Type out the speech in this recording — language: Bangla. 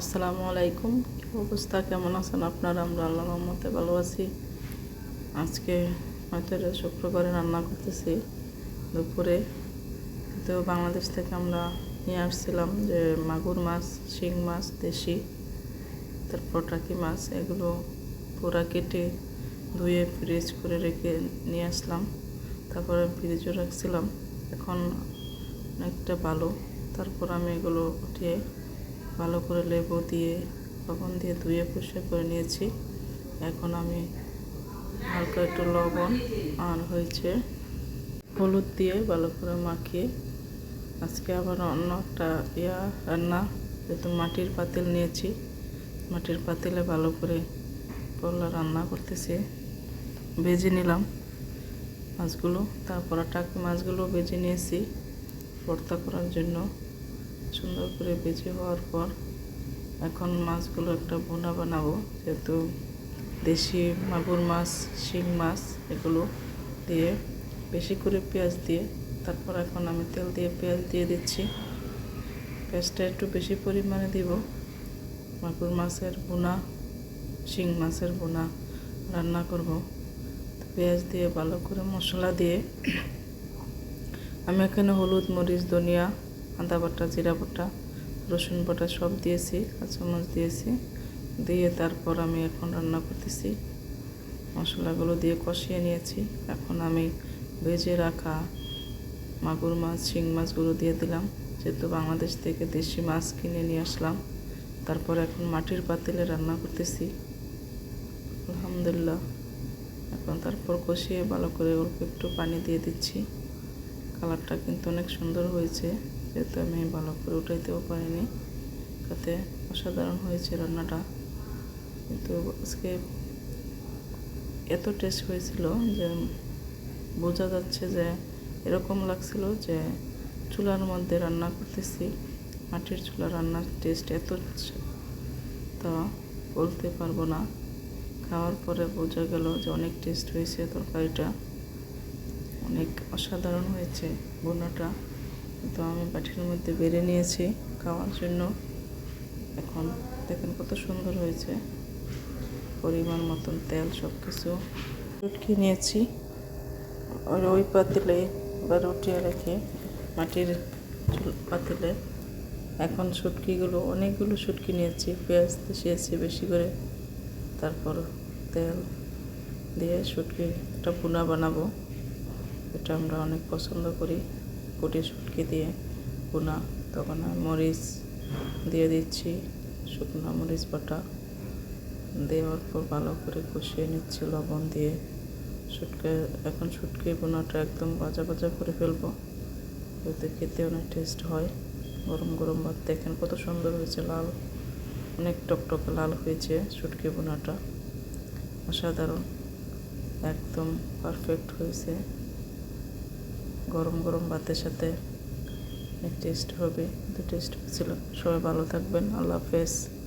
আসসালামু আলাইকুম, কি অবস্থা? কেমন আছেন আপনারা? আমরা আল্লাহ রহমতে ভালো আছি। আজকে হয়তো শুক্রবারে রান্না করতেছি, দুপুরে। তো বাংলাদেশ থেকে আমরা নিয়ে আসছিলাম যে মাগুর মাছ, শিং মাছ, দেশি, তারপর টাকি মাছ, এগুলো পুরা কেটে ধুয়ে ফ্রিজ করে রেখে নিয়ে আসলাম। তারপরে ফ্রিজও রাখছিলাম। এখন অনেকটা ভালো। তারপর আমি এগুলো উঠিয়ে ভালো করে লেবু দিয়ে, লবণ দিয়ে ধুয়ে পরিষ্কার করে নিয়েছি। এখন আমি হালকা একটু লবণ আর হয়েছে হলুদ দিয়ে ভালো করে মাখিয়ে আজকে আবার অন্য একটা ইয়া রান্না, যেহেতু মাটির পাতিল নিয়েছি, মাটির পাতিলে ভালো করে করলা রান্না করতেছি। ভেজে নিলাম মাছগুলো, তারপর টাকি মাছগুলো ভেজে নিয়েছি, ভর্তা করার জন্য। সুন্দর করে বেজে হওয়ার পর এখন মাছগুলো একটা বোনা বানাবো। যেহেতু দেশি মাগুর মাছ, শিং মাছ এগুলো দিয়ে বেশি করে পেঁয়াজ দিয়ে, তারপর এখন আমি তেল দিয়ে পেঁয়াজ দিয়ে দিচ্ছি। পেঁয়াজটা একটু বেশি পরিমাণে দিব। মাগুর মাছের বোনা শিং মাছের বোনা রান্না করব। পেঁয়াজ দিয়ে ভালো করে মশলা দিয়ে আমি এখানে হলুদ, মরিচ, ধনিয়া আদা বাটা, জিরা বাটা, রসুন বাটা সব দিয়েছি, কাঁচামরিচ দিয়েছি। দিয়ে তারপর আমি এখন রান্না করতেছি। মশলাগুলো দিয়ে কষিয়ে নিয়েছি। এখন আমি ভেজে রাখা মাগুর মাছ, শিং মাছগুলো দিয়ে দিলাম। যেহেতু বাংলাদেশ থেকে দেশি মাছ কিনে নিয়ে আসলাম, তারপর এখন মাটির পাতিলে রান্না করতেছি। আলহামদুলিল্লাহ। এখন তারপর কষিয়ে ভালো করে অল্প একটু পানি দিয়ে দিচ্ছি। কালারটা কিন্তু অনেক সুন্দর হয়েছে। যেহেতু আমি ভালো করে উঠাইতেও পারিনি। তাতে অসাধারণ হয়েছে রান্নাটা। কিন্তু আজকে এত টেস্ট হয়েছিল যে বোঝা যাচ্ছে যে এরকম লাগছিল যে চুলার মধ্যে রান্না করতেছি, মাটির চুলা রান্নার টেস্ট এত তা বলতে পারব না। খাওয়ার পরে বোঝা গেল যে অনেক টেস্ট হয়েছে তরকারিটা। অনেক অসাধারণ হয়েছে বোনাটা তো আমি বাটির মধ্যে বেড়ে নিয়েছি খাওয়ার জন্য। এখন দেখেন কত সুন্দর হয়েছে। পরিমাণ মতন তেল সব কিছু উটকি নিয়েছি। আর ওই পাতিলে বা রুটিয়ে রেখে মাটির পাতিলে এখন শুটকিগুলো, অনেকগুলো শুটকি নিয়েছি। পেঁয়াজ দিয়েছি বেশি করে। তারপর তেল দিয়ে শুটকি একটা বুনা বানাবো। এটা আমরা অনেক পছন্দ করি। কুটি শুটকি দিয়ে বুনা তখন মরিচ দিয়ে দিচ্ছি, শুকনো মরিচ বাটা। দেওয়ার পর ভালো করে কষিয়ে নিচ্ছি লবণ দিয়ে। শুটকে, এখন শুটকি বোনাটা একদম ভাজা ভাজা করে ফেলব। যাতে খেতে অনেক টেস্ট হয়। গরম গরম ভাত, দেখেন কত সুন্দর হয়েছে, লাল, অনেক টকটকে লাল হয়েছে শুটকি বোনাটা অসাধারণ, একদম পারফেক্ট হয়েছে। গরম গরম ভাতের সাথে টেস্ট হবে। কিন্তু টেস্ট হয়েছিল। সবাই ভালো থাকবেন। আল্লাহ হাফেজ।